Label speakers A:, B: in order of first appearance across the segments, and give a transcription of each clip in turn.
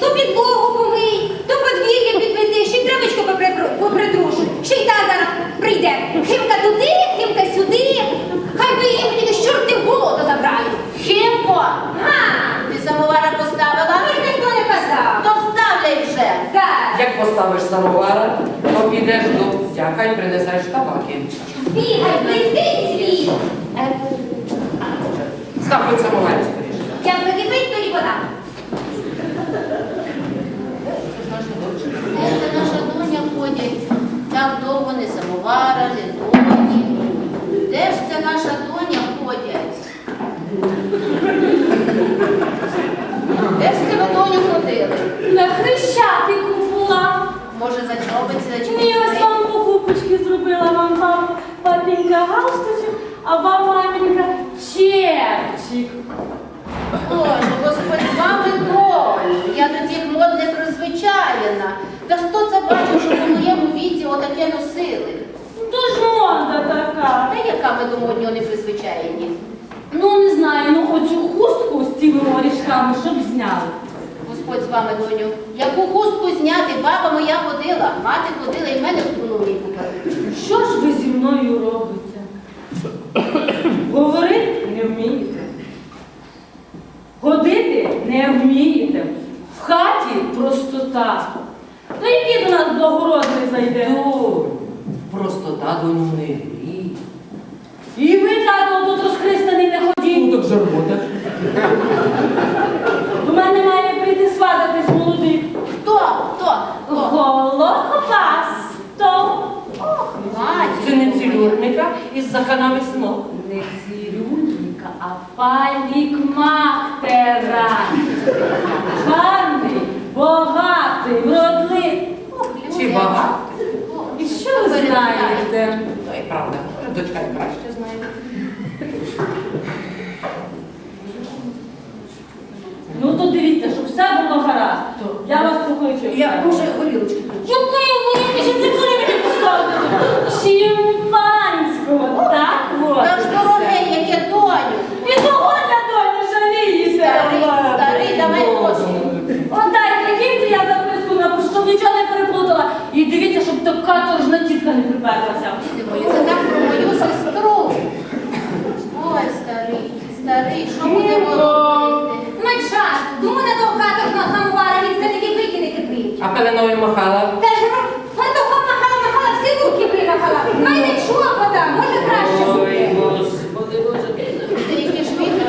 A: То підлогу помий, то подвір'я підмети, ще й травичку попри- попритрушуй. Ще й та зараз прийде. Химка туди, химка сюди. Хай би їх тільки з чорти в болото забрали.
B: Химко,
A: Га!
B: ти самовара поставила?
A: Мені ніхто не казав.
B: То вставляй вже.
A: Зараз.
C: Як поставиш самовара, то підеш до дяка і принесеш табаки.
A: Бігай, близький світ.
C: Став хоч самовар скоріше.
A: Як закипить, то і вода.
B: Де це наша доня ходять? Так самовара, доні. Де ж це наша доня ходять? Де ж це ви доню ходили?
D: На хрещатику була.
B: Може за чобиці, за
D: Ні, ось вам покупочки зробила вам пап, папінька галстучок, а вам мамінька чепчик.
B: Боже, Господь з вами доль. Я до цих мод не призвичаєна. Та хто це бачив, що в моєму віці отаке носили?
D: Ж мода така.
B: Та яка ми до моднього не призвичаєні?
D: Ну не знаю, ну оцю хустку з цими орішками, щоб зняли.
B: Господь з вами, доню. Яку хустку зняти? Баба моя ходила, мати ходила і в мене в мені купили.
D: Що ж ви зі мною робите? Говорити не вмієте. Ходити не вмієте. В хаті простота. То який до нас благородний зайде?
C: Донь, простота доню не грій.
D: І ви, тато, тут розхристаний не ходіть.
C: Ну так же робота.
D: До мене має прийти свататись молодий.
B: Хто? Хто? Хто?
D: Голохопасто.
B: Ох, мать.
C: Це не цілюрника із заканами синок.
D: Не цирюльника, а палікмахтера. Гарний, багатий, вродливий.
C: Чи
B: люди.
C: багато?
B: Ох,
D: І що ви знаєте?
C: То й правда. Дочка краще знає.
D: Ну то дивіться, щоб все було гаразд. Я вас покличу.
B: Я може горілочки.
D: Якої ви ще це коли мені поставити? Шимпанського, так от.
B: Та ж дороге, яке доню.
D: І того для долі жалієте.
B: Старий, старий, давай гроші.
D: Отдай, киньте я записку напишу, щоб нічого не переплутала. І дивіться, щоб така торжна тітка не приперлася.
B: Ти мою, це так про мою сестру. Ой, старий, старий, що будемо робити?
A: На час. Думаю, на того каторжного самовара він все-таки викине кипить.
C: А пеленою махала.
A: Та ж фантоха махала, махала, всі руки вимахала. Майне чопота, може краще
C: Ой,
A: буде.
C: господи, боже.
B: Ти які ж вітер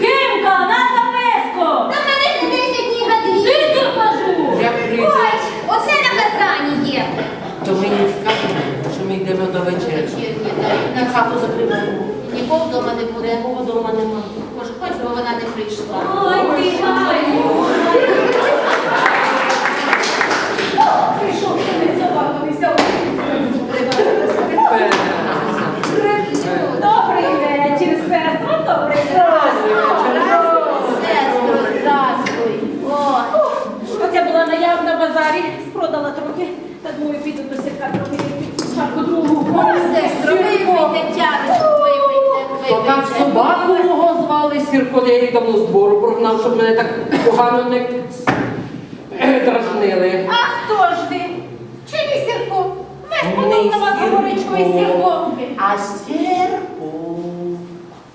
D: Кимка, на записку!
A: Та в мене ж не 10 днів гади.
D: Іди, кажу!
C: Як прийде,
A: Ой, оце наказання є.
C: то ми їй скажемо, що ми йдемо до вечері.
B: вечірні, на хату закриваємо. Нікого вдома не буде.
C: Такого дома нема.
B: Боже, хоч би вона не прийшла.
D: Ой, ти гарний!
A: Прийшов, не забавився. Добрий вечір, сестро, добрий
B: Сестро, здравствуй. О,
A: Оце була наявна на базарі, спродала трохи. Та думаю, піду до сірка трохи шапку другу.
B: сестро, випийте тярочку, випийте,
C: То там
B: випийте.
C: собаку мого звали Сірко, я її давно з двору прогнав, щоб мене так погано не е, дражнили.
A: А хто ж ви? Чи не сірко? Весь подав на вас
C: Сірко.
A: горичку і сірко.
B: А сірку?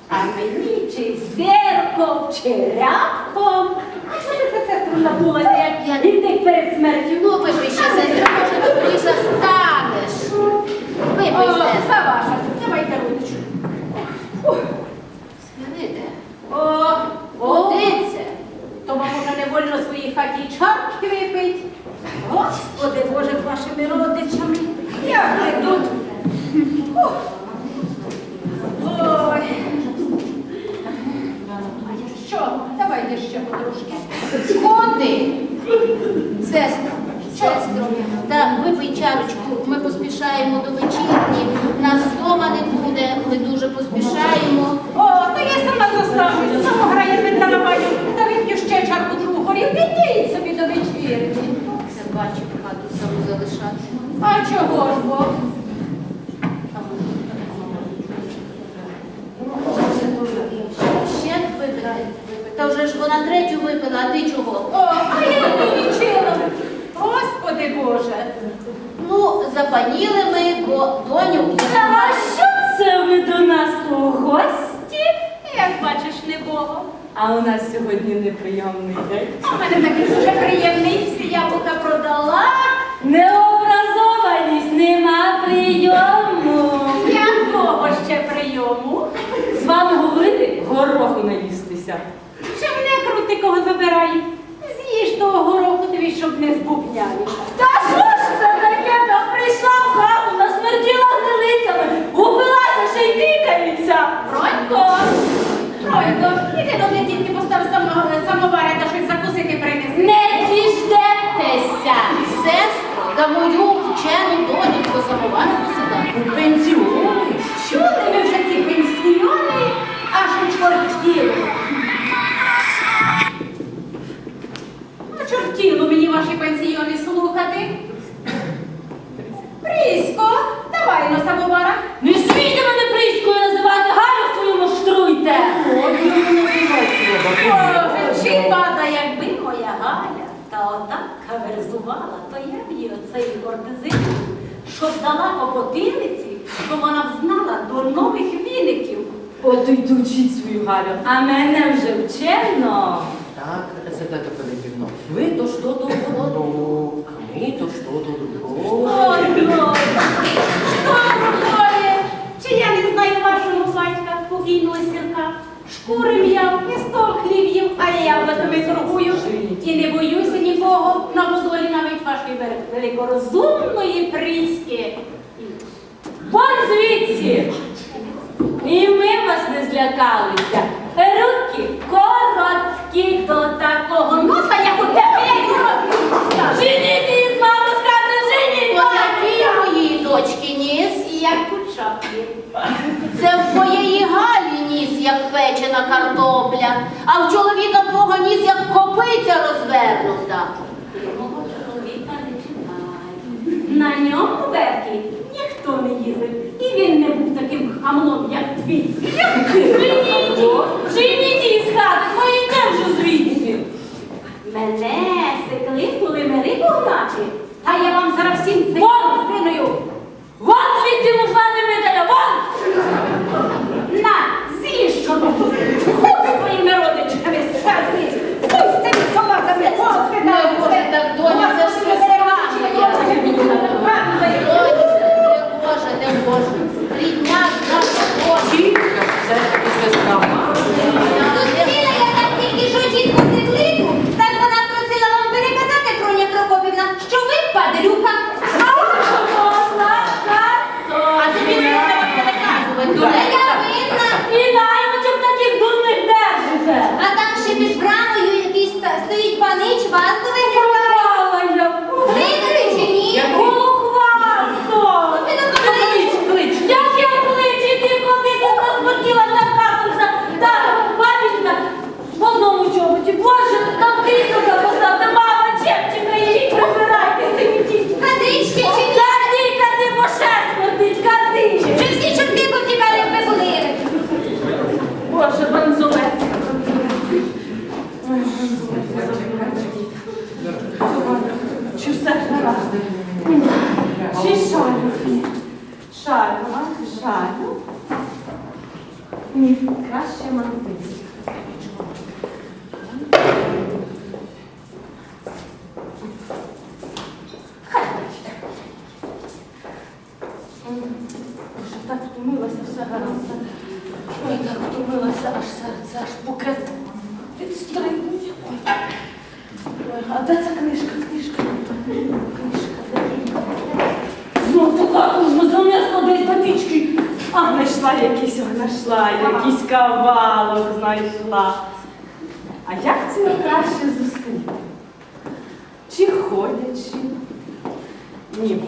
A: А мені чи зерком, чи рябком? А що ти за сестру набулася,
B: Я-
A: як інтик перед смертю?
B: Ну, випий ще, сестро, може, добріше станеш.
A: О,
B: Випий, сестро.
A: за ваша, давайте ручку. Ух,
B: Спините.
A: О, о,
B: Годиться.
A: то вам уже не вольно в своїй хаті й чарки випить. Господи Боже, з вашими родичами. Як ви тут? Ой. Що? Давайте ще потрошки.
B: Ходи. Сестро, сестро, та випий чарочку, ми поспішаємо до вечірні, нас вдома не буде, ми дуже поспішаємо.
A: О, та я сама заставлю. Само грає Петра Та вип'ю ще чарку другу собі до вечірні.
B: Бачив хату саму залишати.
A: А чого ж бо?
B: Та вже ж вона третю випила, а ти чого?
A: О, а я не лічила. Господи Боже.
B: Ну, запаніли ми, бо доню
D: А що це ви до нас у гості?
A: Як бачиш, не Бога.
D: А у нас сьогодні неприємний день.
A: У мене такий дуже приємний, всі яблука продала.
D: Необразованість, нема прийому.
A: Якого ще прийому?
D: З вами говорити гороху наїстися.
A: Чи мене крути кого забирай? З'їж того гороху тобі, щоб не збупняли.
D: Та що
A: каверзувала, то я б їй оцей кортизин, щоб дала по потилиці, то вона б знала до нових віників.
D: От йду вчіть свою Галю, а мене вже вчено.
C: Так, Святая Пилипівно, ви то що до одного, а ми то що до другого.
A: Ой, Боже? Чи я не знаю вашого батька, покійного сірка? Шкури м'яв, не стол хліб їв, а я яблуками торгую. І не боюся великорозумної пріськи.
D: Вон звідси. І ми вас не злякалися. Руки короткі до такого
A: Носа, як у тебе, я й короткий.
D: Женіть її з маму скаже, женіть маму.
B: моїй дочки ніс?
A: Як у чапі.
B: Це в твоєї Галі ніс, як печена картопля, а в чоловіка твого ніс, як копиця розвернута.
A: Мого чоловіка не чіпай. На ньому верхи ніхто не їздив. І він не був таким хамлом, як твій.
D: Женіть її, женіть її з хати, ми йдемо звідси.
A: Мене секли, коли мери погнати, Та я вам зараз всім
D: Вон! paz Шалю, а? Шалю? Ні, краще мантиці. Хай бачите. Так втомилася, все гаразд. Ой, так втомилася, аж серце, аж букет відстрибнуть. А де ця. Книжка, знайшла якийсь, знайшла, якийсь кавалок знайшла. А як це краще зустріти? Чи ходячи? Ні,